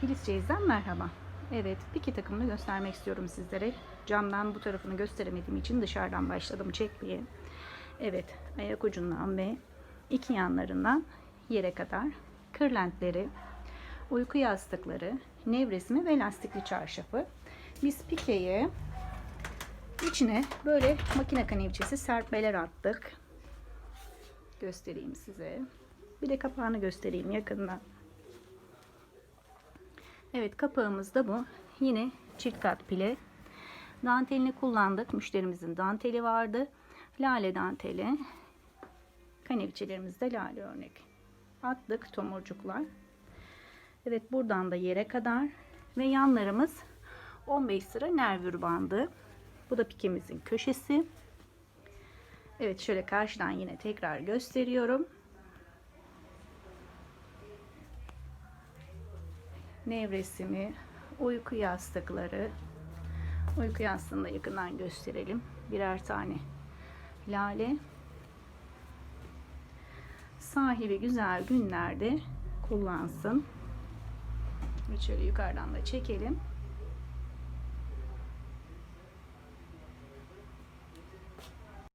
Filiz Çeyiz'den merhaba. Evet, piki takımını göstermek istiyorum sizlere. Camdan bu tarafını gösteremediğim için dışarıdan başladım çekmeye. Evet, ayak ucundan ve iki yanlarından yere kadar kırlentleri, uyku yastıkları, nevresimi ve lastikli çarşafı. Biz pikeye içine böyle makine kanevçesi serpmeler attık. Göstereyim size. Bir de kapağını göstereyim yakından. Evet kapağımız da bu. Yine çift kat pile. Dantelini kullandık. Müşterimizin danteli vardı. Lale danteli. Kanevçelerimiz de lale örnek. Attık tomurcuklar. Evet buradan da yere kadar. Ve yanlarımız 15 sıra nervür bandı. Bu da pikemizin köşesi. Evet şöyle karşıdan yine tekrar gösteriyorum. Nevresimi, uyku yastıkları, uyku yastığını da yakından gösterelim. Birer tane lale. Sahibi güzel günlerde kullansın. Şöyle yukarıdan da çekelim.